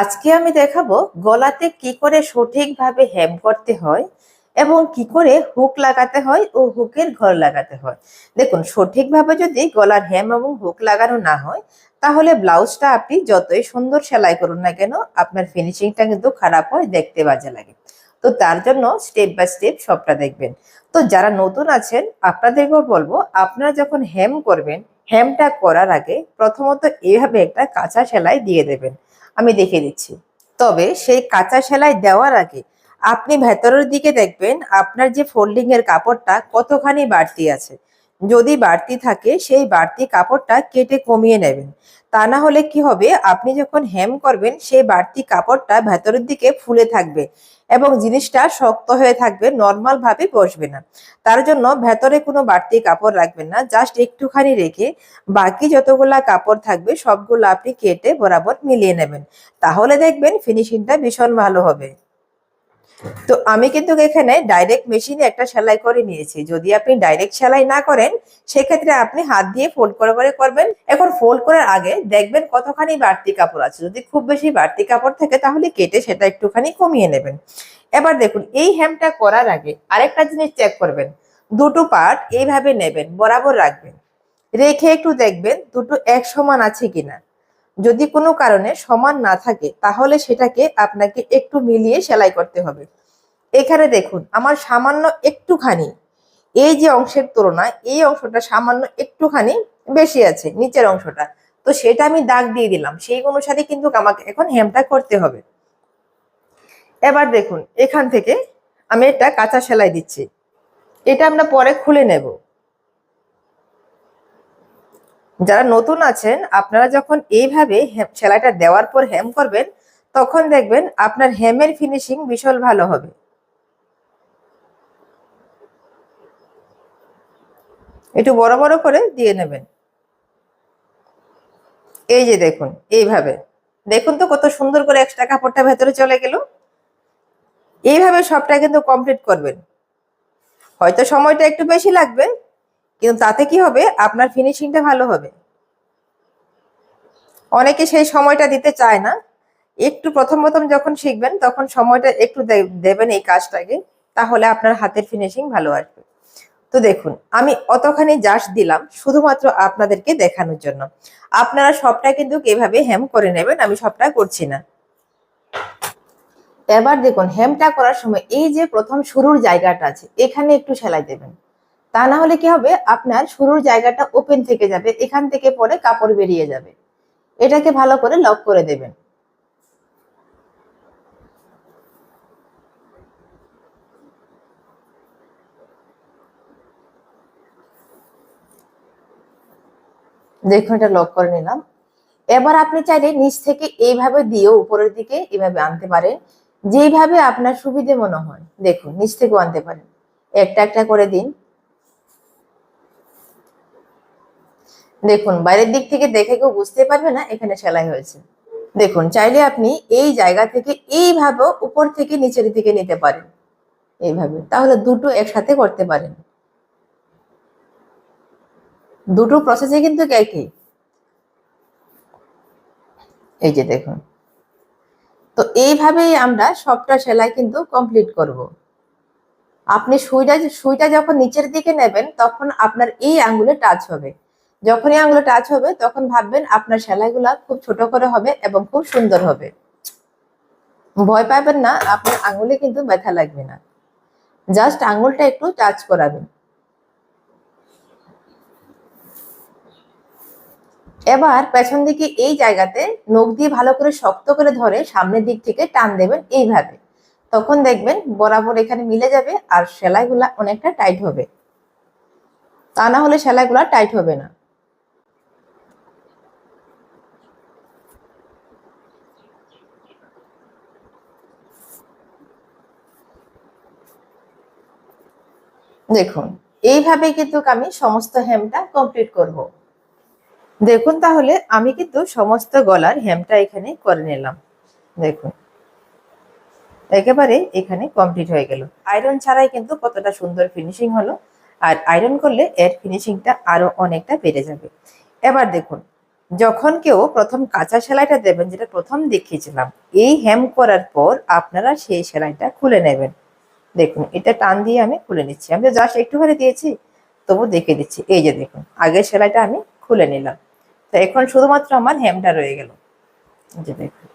আজকে আমি দেখাবো গলাতে কি করে সঠিকভাবে হেম করতে হয় এবং কি করে হুক লাগাতে হয় ও হুকের ঘর লাগাতে হয়। দেখুন, সঠিকভাবে যদি গলার হেম এবং হুক লাগানো না হয়, তাহলে ব্লাউজটা আপনি যতই সুন্দর সেলাই করুন না কেন, আপনার ফিনিশিংটা কিন্তু খারাপ হয়, দেখতে বাজে লাগে। তো তার জন্য স্টেপ বাই স্টেপ সবটা দেখবেন। তো যারা নতুন আছেন, আপনাদেরকেও বলব, আপনারা যখন হেম করবেন হেমটা করার আগে প্রথমত এইভাবে একটা কাঁচা সেলাই দিয়ে দেবেন। আমি দেখে দিচ্ছি। তবে সেই কাঁচা সেলাই দেওয়ার আগে আপনি ভেতরের দিকে দেখবেন আপনার যে ফোল্ডিং এর কাপড়টা কতখানি বাড়তি আছে। যদি বাড়তি থাকে, সেই বাড়তি কাপড়টা কেটে কমিয়ে নেবেন। তা না হলে কি হবে, আপনি যখন হেম করবেন, সেই বাড়তি কাপড়টা ভেতরের দিকে ফুলে থাকবে এবং জিনিসটা শক্ত হয়ে থাকবে নর্মাল ভাবে বসবে না। তার জন্য ভেতরে কোনো বাড়তি কাপড় রাখবেন না জাস্ট একটুখানি রেখে বাকি যতগুলা কাপড় থাকবে, সবগুলো আপনি কেটে বরাবর মিলিয়ে নেবেন। তাহলে দেখবেন ফিনিশিংটা ভীষণ ভালো হবে। তো আমি কিন্তু এখানে ডাইরেক্ট মেশিনে একটা সেলাই করে নিয়েছি। যদি আপনি ডাইরেক্ট সেলাই না করেন, সেক্ষেত্রে আপনি হাত দিয়ে ফোল্ড করে করে করবেন। এখন ফোল্ড করার আগে দেখবেন কতখানি বাড়তি কাপড় আছে। যদি খুব বেশি বাড়তি কাপড় থাকে, তাহলে কেটে সেটা একটুখানি কমিয়ে নেবেন। এবার দেখুন, এই হ্যামটা করার আগে আরেকটা জিনিস চেক করবেন। দুটো পার্ট এইভাবে নেবেন, বরাবর রাখবেন। রেখে একটু দেখবেন, দুটো এক সমান আছে কিনা। যদি কোনো কারণে সমান না থাকে, তাহলে সেটাকে আপনাকে একটু মিলিয়ে সেলাই করতে হবে। এখানে দেখুন, আমার সামান্য একটুখানি, এই যে অংশের তুলনায় এই অংশটা সামান্য একটুখানি বেশি আছে, নিচের অংশটা। তো সেটা আমি দাগ দিয়ে দিলাম, সেই অনুসারে কিন্তু আমাকে এখন হেমটা করতে হবে। এবার দেখুন, এখান থেকে আমি এটা কাঁচা সেলাই দিচ্ছি। এটা আমরা পরে খুলে নেব। যারা নতুন আছেন, আপনারা যখন এইভাবে সেলাইটা দেওয়ার পর হেম করবেন, তখন দেখবেন আপনার হেমের ফিনিশিং ভীষণ ভালো হবে। একটু বড় বড় করে দিয়ে নেবেন। এই যে দেখুন, এইভাবে। দেখুন তো কত সুন্দর করে এক্সট্রা কাপড়টা ভেতরে চলে গেল। এইভাবে সবটা কিন্তু কমপ্লিট করবেন। হয়তো সময়টা একটু বেশি লাগবে কিন্তু তাতে কি হবে? আপনার ফিনিশিংটা ভালো হবে। অনেকে সেই সময়টা দিতে চায় না। একটু প্রথম প্রথম যখন শিখবেন, তখন সময়টা একটু দেবেন এই কাজটাকে, তাহলে আপনার হাতের ফিনিশিং ভালো আসবে। তো দেখুন, আমি অতখানি জাস দিলাম, শুধুমাত্র আপনাদেরকে দেখানোর জন্য। আপনারা সবটা কিন্তু এভাবে হেম করে নেবেন, আমি সবটা করছি না। এবার দেখুন হেমটা করার সময় এই যে প্রথম শুরুর জায়গাটা আছে, এখানে একটু সেলাই দেবেন। তা না হলে কি হবে? আপনার শুরুর জায়গাটা ওপেন থেকে যাবে। এখান থেকে পরে কাপড় বেরিয়ে যাবে। এটাকে ভালো করে লক করে দেবেন। দেখুন, এটা লক করে নিলাম। এবার আপনি চাইলে নিচ থেকে এইভাবে দিয়েও উপরের দিকে এইভাবে আনতে পারেন। যেইভাবে আপনার সুবিধে মনে হয়। দেখুন, নিচ থেকেও আনতে পারেন। একটা একটা করে দিন। দেখুন, বাইরের দিক থেকে দেখে কেউ বুঝতে পারবে না, এখানে সেলাই হয়েছে। দেখুন, চাইলে আপনি এই জায়গা থেকে এইভাবে উপর থেকে নিচের দিকে নিতে পারেন। এইভাবে। তাহলে দুটো একসাথে করতে পারেন। দুটো প্রসেসে কিন্তু একই। এই যে দেখুন। তো এইভাবেই আমরা সবটা সেলাই কিন্তু কমপ্লিট করব। আপনি সুইটা সুইটা যখন নিচের দিকে নেবেন, তখন আপনার এই আঙ্গুলে টাচ হবে। যখন এই আঙ্গুলে টাচ হবে, তখন ভাববেন আপনার সেলাইগুলা খুব ছোট করে হবে এবং খুব সুন্দর হবে। ভয় পাবেন না, আপনার আঙ্গুলে কিন্তু ব্যথা লাগবে না। জাস্ট আঙুলটা একটু টাচ করাবেন। এবার পেছন দিকে এই জায়গাতে নখ দিয়ে ভালো করে শক্ত করে ধরে সামনের দিক থেকে টান দেবেন এইভাবে। তখন দেখবেন বরাবর এখানে মিলে যাবে আর সেলাইগুলা অনেকটা টাইট হবে। তা না হলে সেলাইগুলা টাইট হবে না। দেখুন এইভাবে কিন্তু আমি সমস্ত হেমটা কমপ্লিট করব। দেখুন তাহলে, আমি কিন্তু সমস্ত গলার হেমটা এখানে করে নিলাম। দেখুন, একেবারে এখানে কমপ্লিট হয়ে গেল। আয়রন ছাড়াই কিন্তু কতটা সুন্দর ফিনিশিং হলো। আর আয়রন করলে এর ফিনিশিংটা আরও অনেকটা বেড়ে যাবে। এবার দেখুন, যখন কেউ প্রথম কাঁচা সেলাইটা দেবেন, যেটা প্রথম দেখিয়েছিলাম, এই হেম করার পর আপনারা সেই সেলাইটা খুলে নেবেন। দেখুন, এটা টান দিয়ে আমি খুলে নিচ্ছি। আমি তো জাস্ট একটুখানি দিয়েছি, তবু দেখে দিচ্ছি। এই যে দেখুন, আগের সেলাইটা আমি খুলে নিলাম। তো এখন শুধুমাত্র আমার হেমটা রয়ে গেল। যে দেখুন।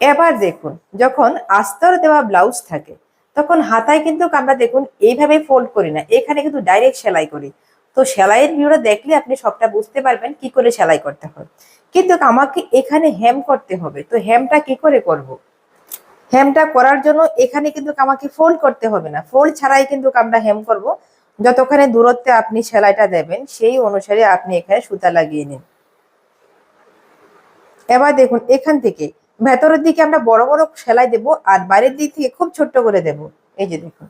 এবার দেখুন, যখন আস্তর দেওয়া ব্লাউজ থাকে, তখন হাতায় কিন্তু আমরা দেখুন এইভাবে ফোল্ড করি না। এখানে কিন্তু ডাইরেক্ট সেলাই করি। তো সেলাইয়ের ভিডিওটা দেখলে আপনি সবটা বুঝতে পারবেন কি করে সেলাই করতে হয়। কিন্তু আমাকে এখানে হেম করতে হবে। তো হেমটা কি করে করব। হেমটা করার জন্য এখানে কিন্তু আমাকে ফোল্ড করতে হবে না। ফোল্ড ছাড়াই কিন্তু আমরা হেম করব। যতখানি দূরত্বে আপনি সেলাইটা দেবেন, সেই অনুসারে আপনি এখানে সুতা লাগিয়ে নিন। এবার দেখুন, এখান থেকে ভেতরের দিকে আমরা বড় বড় সেলাই দেব আর বাইরের দিক থেকে খুব ছোট্ট করে দেব। এই যে দেখুন।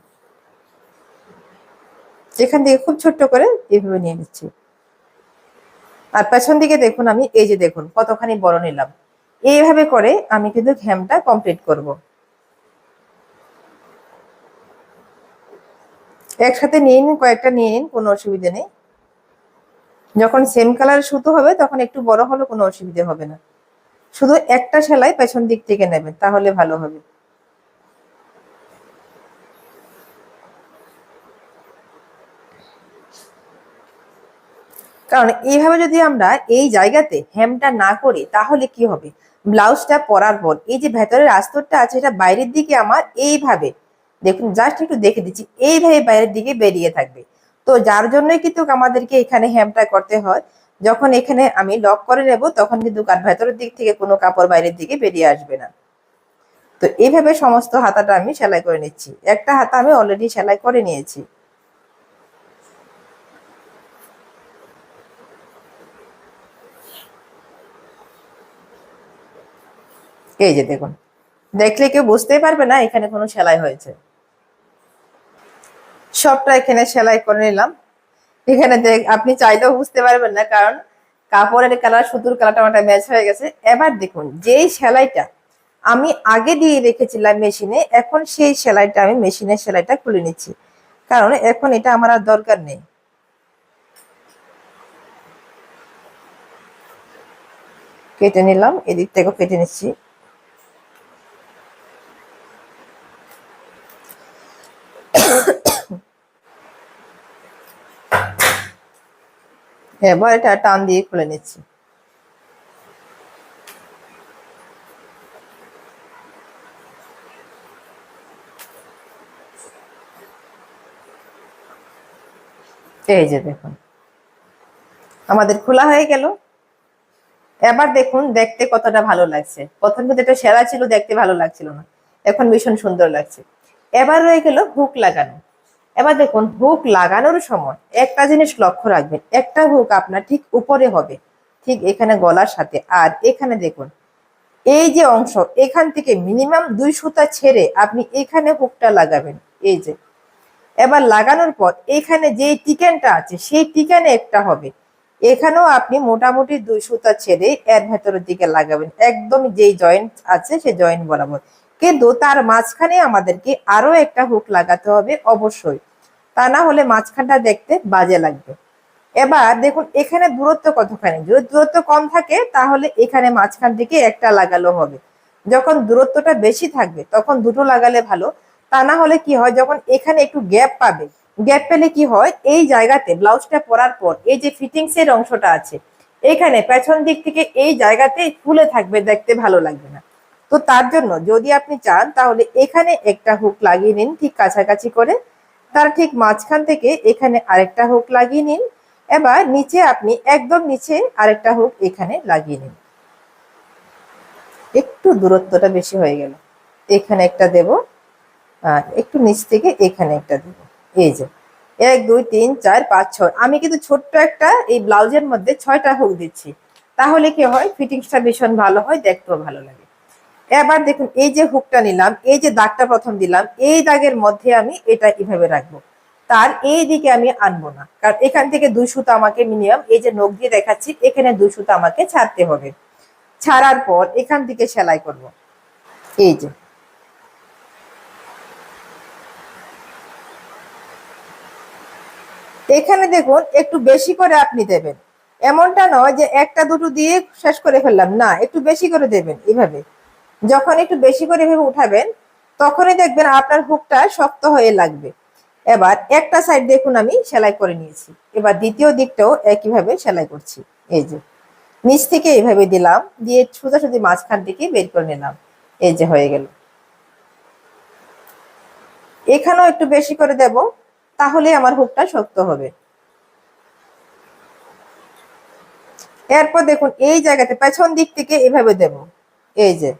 এখান থেকে খুব ছোট্ট করে এভাবে নিয়ে নিচ্ছি। আর পেছন দিকে দেখুন আমি, এই যে দেখুন, কতখানি বড় নিলাম। এইভাবে করে আমি কিন্তু হেমটা কমপ্লিট করব। একসাথে নিয়ে নিন, কয়েকটা নিয়ে নিন, কোনো অসুবিধে নেই। যখন সেম কালার সুতো হবে, তখন একটু বড় হলে কোনো অসুবিধা হবে না। শুধু একটা সেলাই পেছন দিক থেকে নেবেন, তাহলে ভালো হবে। কারণ এইভাবে যদি আমরা এই জায়গাতে হেমটা না করি, তাহলে কি হবে? ব্লাউজটা পরার পর, এই যে ভেতরের আস্তরটা আছে, এটা বাইরের দিকে আমার এইভাবে দেখুন জাস্ট একটু দেখে দিচ্ছি। এইভাবে বাইরের দিকে বেরিয়ে থাকবে। তো যার জন্যই কিন্তু আমাদেরকে এখানে হেমটা করতে হয়। যখন এখানে আমি লক করে নেব, তখন কিন্তু কার ভেতরের দিক থেকে কোনো কাপড় বাইরের দিকে বেরিয়ে আসবে না। তো এইভাবে সমস্ত হাতাটা আমি সেলাই করে নিচ্ছি। একটা হাতা আমি অলরেডি সেলাই করে নিয়েছি। এই যে দেখুন, দেখলে কেউ বুঝতেই পারবে না এখানে কোনো সেলাই হয়েছে। সবটা এখানে সেলাই করে নিলাম। এখানে আপনি চাইলেও বুঝতে পারবেন না, কারণ কাপড়ের কালার, সুতোর কালারটা আমার ম্যাচ হয়ে গেছে। এবার দেখুন, যেই সেলাইটা আমি আগে দিয়ে রেখেছিলাম মেশিনে, এখন সেই সেলাইটা আমি মেশিনের সেলাইটা খুলে নিচ্ছি। কারণ এখন এটা আমার আর দরকার নেই। কেটে নিলাম, এদিক থেকেও কেটে নিচ্ছি। এবার এটা টান দিয়ে খুলে নিচ্ছি। এই যে দেখুন। আমাদের খোলা হয়ে গেল। এবার দেখুন, দেখতে কতটা ভালো লাগছে। প্রথম কিন্তু এটা সেরা ছিল, দেখতে ভালো লাগছিল না। এখন ভীষণ সুন্দর লাগছে। এবার রয়ে গেল হুক লাগানো। এবার দেখুন, হুক লাগানোর সময় একটা জিনিস লক্ষ্য রাখবেন, একটা হুক আপনার ঠিক উপরে হবে, ঠিক এখানে গলার সাথে। আর এখানে দেখুন, এই যে অংশ, এখান থেকে মিনিমাম দুই সুতা ছেড়ে আপনি এখানে হুকটা লাগাবেন, এই যে। এবার লাগানোর পর এখানে যে টিকেনটা আছে, সেই টিকেনে একটা হবে, এখানেও আপনি মোটামুটি দুই সুতা ছেড়ে এর ভেতরের দিকে লাগাবেন একদম যেই জয়েন্ট আছে সেই জয়েন্ট বরাবর। কিন্তু তার মাঝখানে আমাদেরকে আরও একটা হুক লাগাতে হবে অবশ্যই। তা না হলে মাঝখানটা দেখতে বাজে লাগবে। এবার দেখুন, এখানে দূরত্ব কতখানি? যদি দূরত্ব কম থাকে, তাহলে এখানে মাঝখান থেকে একটা লাগালো হবে। যখন দূরত্বটা বেশি থাকবে, তখন দুটো লাগালে ভালো। তা না হলে কি হয়, যখন এখানে একটু গ্যাপ পাবে গ্যাপ পেলে কি হয়, এই জায়গাতে ব্লাউজটা পরার পর, এই যে ফিটিংস এর অংশটা আছে, এখানে পেছন দিক থেকে এই জায়গাতে ফুলে থাকবে, দেখতে ভালো লাগবে না। তো তার জন্য যদি আপনি চান, তাহলে এখানে একটা হুক লাগিয়ে নিন ঠিক কাছাকাছি করে। তার ঠিক মাঝখান থেকে এখানে আরেকটা হুক লাগিয়ে নিন। এবার নিচে আপনি একদম নিচে আরেকটা হুক এখানে লাগিয়ে নিন। একটু দূরত্বটা বেশি হয়ে গেল। এখানে একটা দেব, আর একটু নিচ থেকে এখানে একটা দেব। এই যে, এক, দুই, তিন, চার, পাঁচ, ছয়। আমি কিন্তু ছোট্ট একটা এই ব্লাউজের মধ্যে ছয়টা হুক দিচ্ছি। তাহলে কি হয়? ফিটিংসটা ভীষণ ভালো হয়, দেখতেও ভালো লাগে। এবার দেখুন, এই যে হুকটা নিলাম, এই যে দাগটা প্রথম দিলাম, এই দাগের মধ্যে আমি এটা কীভাবে রাখব। তার এই দিকে আমি আনব না, কারণ এখান থেকে দুই সুতা আমাকে মিনিমাম, এই যে নখ দিয়ে দেখাচ্ছি, এখানে দুই সুতা আমাকে ছাড়তে হবে। ছাড়ার পর এখান থেকে সেলাই করব। এই যে। এখানে দেখুন, একটু বেশি করে আপনি দেবেন। এমনটা নয় যে একটা দুটো দিয়ে শেষ করে ফেললাম, না, একটু বেশি করে দেবেন, এভাবে। যখন একটু বেশি করে এভাবে উঠাবেন, তখনই দেখবেন আপনার হুকটা শক্ত হয়ে লাগবে। এবার একটা সাইড দেখুন আমি, সেলাই করে নিয়েছি। এবার দ্বিতীয় দিকটাও একইভাবে সেলাই করছি। এই যে, নিচ থেকে এইভাবে দিলাম, দিয়ে সোজাসুজি মাঝখান থেকে বের করে নিলাম। এই যে, হয়ে গেল। এখানেও একটু বেশি করে দেব, তাহলে আমার হুকটা শক্ত হবে। এরপর দেখুন, এই জায়গাতে পেছন দিক থেকে এইভাবে দেব। এই যে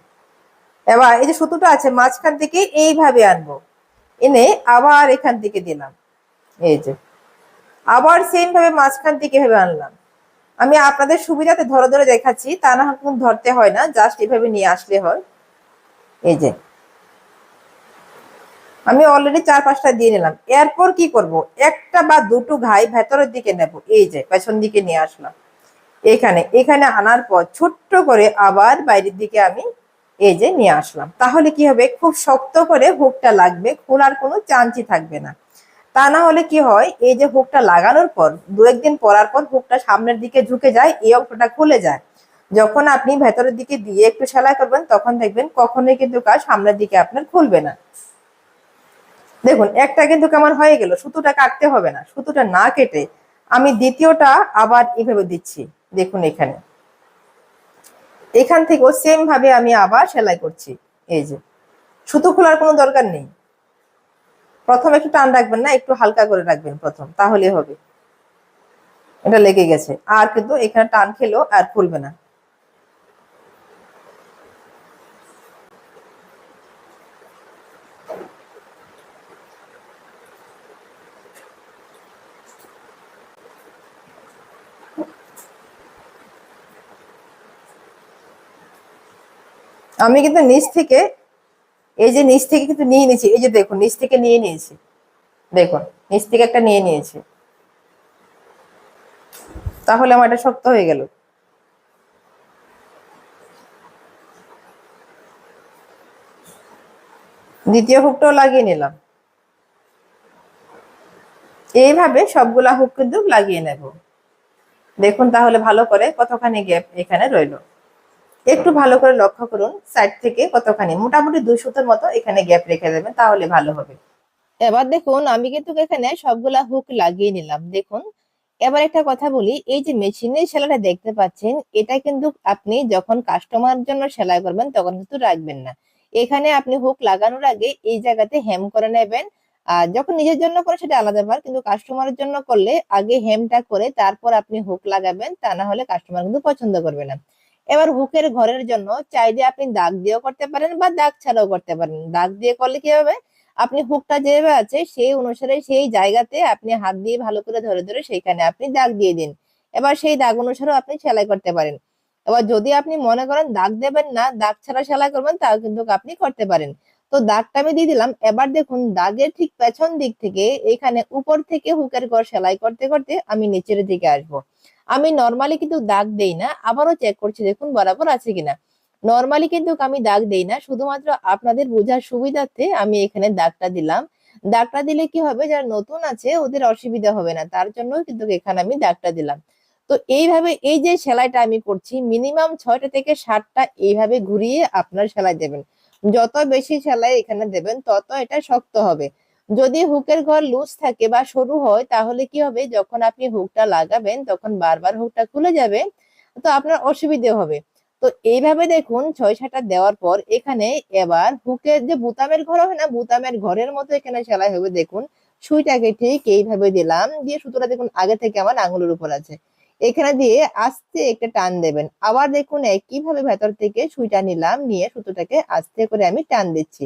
এবার এই যে সুতোটা আছে, মাঝখান থেকে এইভাবে আনব। এনে আবার এখান থেকে দিলাম। এই যে। আবার সেম ভাবে মাঝখান থেকে এভাবে আনলাম। আমি আপনাদের সুবিধাতে ধরে ধরে দেখাচ্ছি, তা না কোনো ধরতে হয় না জাস্ট এভাবে নিয়ে আসলে হয়। এই যে। আমি অলরেডি চার পাঁচটা দিয়ে নিলাম। এরপর কি করব? একটা বা দুটো ঘাই ভেতরের দিকে নেব। এই যে, পেছন দিকে নিয়ে আসলাম। এখানে এখানে আনার পর ছোট্ট করে আবার বাইরের দিকে আমি এই যে নিয়ে আসলাম। তাহলে কি হবে? খুব শক্ত করে হুকটা লাগবে, খোলার কোনো চান্সই থাকবে না। তা না হলে কি হয়? এই যে হুকটা লাগানোর পর দু একদিন পরার পর হুকটা সামনের দিকে ঝুঁকে যায়, এই অংশটা খুলে যায়। যখন আপনি ভেতরের দিকে দিয়ে একটু সেলাই করবেন, তখন দেখবেন কখনোই কিন্তু কাজ সামনের দিকে আপনার খুলবে না। দেখুন, একটা কিন্তু কেমন হয়ে গেল, সুতোটা কাটতে হবে না, সুতোটা না কেটে আমি দ্বিতীয়টা আবার এভাবে দিচ্ছি। দেখুন এখানে। এখান থেকেও সেম ভাবে আমি আবার সেলাই করছি। এই যে, সুতো খোলার কোনো দরকার নেই। প্রথমে একটু টান রাখবেন না, একটু হালকা করে রাখবেন প্রথম তাহলে হবে। এটা লেগে গেছে। আর কিন্তু এখানে টান খেলেও আর খুলবে না। আমি কিন্তু নিচ থেকে, এই যে নিচ থেকে কিন্তু নিয়ে নিয়েছি, এই যে দেখুন, নিচ থেকে নিয়ে নিয়েছি। দেখুন, নিচ থেকে একটা নিয়ে নিয়েছি। তাহলে আমার এটা শক্ত হয়ে গেল। দ্বিতীয় হুকটাও লাগিয়ে নিলাম। এইভাবে সবগুলা হুক কিন্তু লাগিয়ে নেব। দেখুন তাহলে ভালো করে কতখানি গ্যাপ এখানে রইল। একটু ভালো করে লক্ষ্য করুন সাইড থেকে কতখানি? মোটামুটি দুই সুতোর মতো এখানে গ্যাপ রেখে দেবেন তাহলে ভালো হবে। এবার দেখুন, আমি কিন্তু এখানে সবগুলা হুক লাগিয়ে নিলাম। দেখুন, এবার একটা কথা বলি, এই যে মেশিনের সেলাইটা দেখতে পাচ্ছেন, এটা কিন্তু আপনি যখন কাস্টমার জন্য সেলাই করবেন, তখন কিন্তু রাখবেন না। এখানে আপনি হুক লাগানোর আগে এই জায়গাতে হেম করে নেবেন। আর যখন নিজের জন্য করে সেটা আলাদা ব্যাপার, কিন্তু কাস্টমারের জন্য করলে আগে হেমটা করে তারপর আপনি হুক লাগাবেন, তা না হলে কাস্টমার কিন্তু পছন্দ করবে না। এবার হুকের ঘরের জন্য চাইলে আপনি দাগ দিয়েও করতে পারেন বা দাগ ছাড়াও করতে পারেন। দাগ দিয়ে করলে কি হবে? আপনি হুকটা যেভাবে আছে সেই অনুসারে সেই জায়গাতে আপনি হাত দিয়ে ভালো করে ধরে ধরে সেইখানে আপনি দাগ দিয়ে দিন। এবার সেই দাগ অনুসারেও আপনি সেলাই করতে পারেন। এবার যদি আপনি মনে করেন দাগ দেবেন না, দাগ ছাড়া সেলাই করবেন, তাও কিন্তু আপনি করতে পারেন। তো দাগটা আমি দিয়ে দিলাম। এবার দেখুন, দাগের ঠিক পেছন দিক থেকে এখানে উপর থেকে হুকের ঘর সেলাই করতে করতে আমি নিচের দিকে আসব। আমি নর্মালি কিন্তু দাগ দেই না, আবারও চেক করছি দেখুন বরাবর আছে কিনা। নর্মালি কিন্তু আমি দাগ দেই না, শুধুমাত্র আপনাদের বোঝার সুবিধার্থে আমি এখানে দাগটা দিলাম। দাগটা দিলে কি হবে, যারা নতুন আছে ওদের অসুবিধা হবে না, তার জন্য কিন্তু এখানে আমি দাগটা দিলাম। তো এইভাবে এই যে সেলাইটা আমি করছি মিনিমাম ছয়টা থেকে সাতটা এইভাবে ঘুরিয়ে আপনার সেলাই দেবেন। যত বেশি সেলাই এখানে দেবেন, তত এটা শক্ত হবে। যদি হুকের ঘর লুজ থাকে বা সরু হয়, তাহলে কি হবে? যখন আপনি হুকটা লাগাবেন, তখন বারবার হুকটা খুলে যাবে, তো আপনার অসুবিধে হবে। তো এইভাবে দেখুন, ছয় সাতটা দেওয়ার পর এখানে এবার হুকের যে বুতামের ঘর হয় না, বুতামের ঘরের মতো এখানে সেলাই হবে। দেখুন, সুইটাকে ঠিক এইভাবে দিলাম, দিয়ে সুতোটা দেখুন আগে থেকে আমার আঙুলের উপর আছে। এখানে দিয়ে আস্তে একটা টান দেবেন। আবার দেখুন একইভাবে ভেতর থেকে সুইটা নিলাম, নিয়ে সুতোটাকে আস্তে করে আমি টান দিচ্ছি।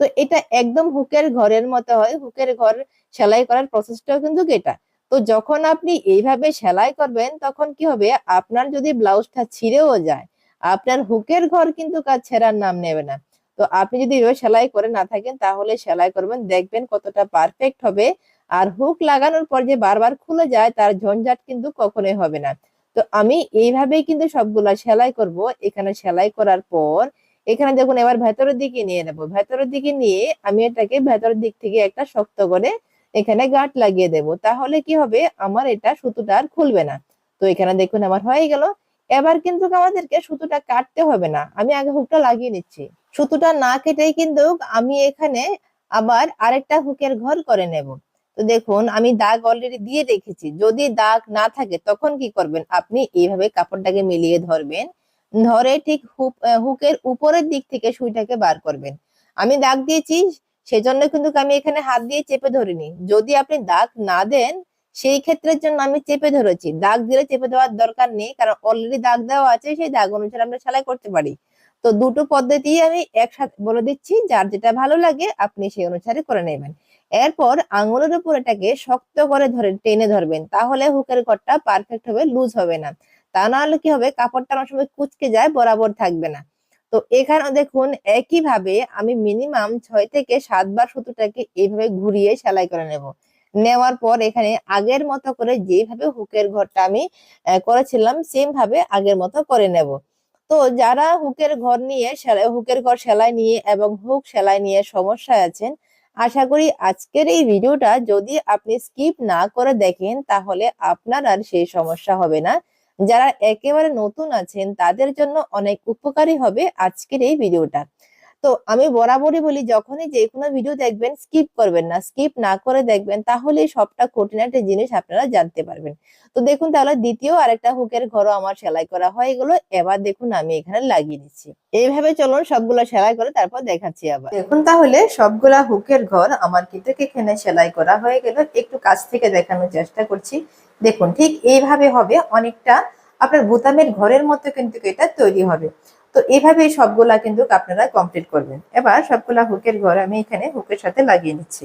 তো এটা একদম হুকের ঘরের মতো হয়। হুকের ঘর সেলাই করার প্রসেসটাও কিন্তু এটা। তো যখন আপনি এইভাবে সেলাই করবেন, তখন কি হবে? আপনার যদি ব্লাউজটা ছিঁড়েও যায়, আপনার হুকের ঘর কিন্তু কাজ ছেঁড়ার নাম নেবে না। তো আপনি যদি সেলাই করে না থাকেন, তাহলে সেলাই করবেন। দেখবেন কতটা পারফেক্ট হবে। আর হুক লাগানোর পর যে বারবার খুলে যায়, তার ঝঞ্ঝাট কিন্তু কখনোই হবে না। তো আমি এইভাবেই কিন্তু সবগুলা সেলাই করব। এখানে সেলাই করার পর, এখানে দেখুন এবার ভেতরের দিকে নিয়ে নেব। ভেতরের দিকে নিয়ে আমি এটাকে ভেতরের দিক থেকে একটা শক্ত করে এখানে গাঁট লাগিয়ে দেব। তাহলে কি হবে? আমার এটা সুতোটা আর খুলবে না। তো এখানে দেখুন আমার হয়ে গেল। এবার কিন্তু আমাদেরকে সুতোটা কাটতে হবে না। আমি আগে হুকটা লাগিয়ে নিচ্ছি। সুতোটা না কেটেই কিন্তু আমি এখানে আবার আরেকটা হুকের ঘর করে নেব। তো দেখুন, আমি দাগ অলরেডি দিয়ে রেখেছি। যদি দাগ না থাকে, তখন কি করবেন? আপনি এইভাবে কাপড়টাকে মিলিয়ে ধরবেন। ধরে ঠিক হুকের উপরের দিক থেকে সুইটাকে বার করবেন। আমি দাগ দিয়েছি, সেজন্য কিন্তু আমি এখানে হাত দিয়ে চেপে ধরিনি। যদি আপনি দাগ না দেন, সেই ক্ষেত্রের জন্য আমি চেপে ধরেছি। দাগ দিলে চেপে দেওয়ার দরকার নেই, কারণ অলরেডি দাগ দেওয়া আছে, সেই দাগ অনুসারে আমরা সেলাই করতে পারি। তো দুটো পদ্ধতি আমি একসাথে বলে দিচ্ছি, যার যেটা ভালো লাগে, আপনি সেই অনুসারে করে নেবেন। এরপর আঙুলের উপর এটাকে শক্ত করে ধরে, টেনে ধরবেন। তাহলে হুকের ঘরটা পারফেক্ট হবে লুজ হবে না। তা না হলে কি হবে? কাপড়টা অনেক সময় কুচকে যায়, বরাবর থাকবে না। তো এখানে দেখুন একই ভাবে আমি মিনিমাম ছয় থেকে সাতবার সুতোটাকে এইভাবে ঘুরিয়ে সেলাই করে নেব। নেওয়ার পর এখানে আগের মতো করে যেভাবে হুকের ঘরটা আমি করেছিলাম সেম ভাবে আগের মতো করে নেব। তো যারা হুকের ঘর নিয়ে হুকের ঘর সেলাই নিয়ে এবং হুক সেলাই নিয়ে সমস্যায় আছেন আশা করি আজকের এই ভিডিওটা যদি আপনি স্কিপ না করে দেখেন, তাহলে আপনার আর সেই সমস্যা হবে না। যারা একেবারে নতুন আছেন, তাদের জন্য অনেক উপকারী হবে আজকের এই ভিডিওটা। তো আমি বরাবরই বলি, যখনই যে কোনো ভিডিও দেখবেন স্কিপ করবেন না। স্কিপ না করে দেখবেন তাহলে সবটা খুঁটিনাটি জিনিস আপনারা জানতে পারবেন। তো দেখুন, তাহলে দ্বিতীয় আরেকটা হুকের ঘরও আমার সেলাই করা হয়ে গেল। এবার দেখুন, আমি এখানে লাগিয়ে দিচ্ছি। এইভাবে চলুন, সবগুলো সেলাই করে তারপর দেখাচ্ছি আবার। দেখুন, তাহলে সবগুলা হুকের ঘর আমার কিন্তু এখানে সেলাই করা হয়ে গেল। একটু কাছ থেকে দেখানোর চেষ্টা করছি। দেখুন, ঠিক এইভাবে হবে। অনেকটা আপনার বোতামের ঘরের মতো কিন্তু এটা তৈরি হবে। তো এইভাবে সবগুলা কিন্তু আপনারা কমপ্লিট করবেন। এবার সবগুলা হুকের ঘর আমি এখানে হুকের সাথে লাগিয়ে নিচ্ছি।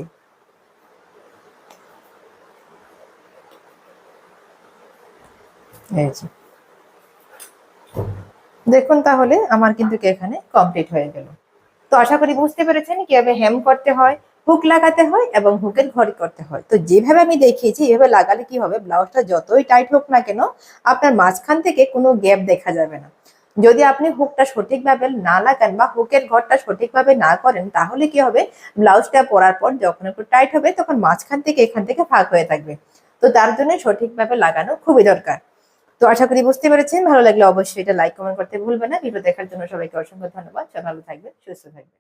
দেখুন তাহলে আমার কিন্তু এখানে কমপ্লিট হয়ে গেল। তো আশা করি বুঝতে পেরেছেন কীভাবে হেম করতে হয়, হুক লাগাতে হয় এবং হুকের ঘড়ি করতে হয়। তো যেভাবে আমি দেখিয়েছি, এভাবে লাগালে কি হবে? ব্লাউজটা যতই টাইট হোক না কেন, আপনার মাঝখান থেকে কোনো গ্যাপ দেখা যাবে না। যদি আপনি হুকটা সঠিকভাবে না লাগান বা হুকের ঘরটা সঠিকভাবে না করেন, তাহলে কি হবে? ব্লাউজটা পরার পর যখন একটু টাইট হবে, তখন মাঝখান থেকে এখান থেকে ফাঁক হয়ে থাকবে। তো তার জন্য সঠিকভাবে লাগানো খুবই দরকার। তো আশা করি বুঝতে পেরেছেন। ভালো লাগলে অবশ্যই এটা লাইক কমেন্ট করতে ভুলবেন না। ভিডিও দেখার জন্য সবাইকে অসংখ্য ধন্যবাদ। ভালো থাকবেন, সুস্থ থাকবেন।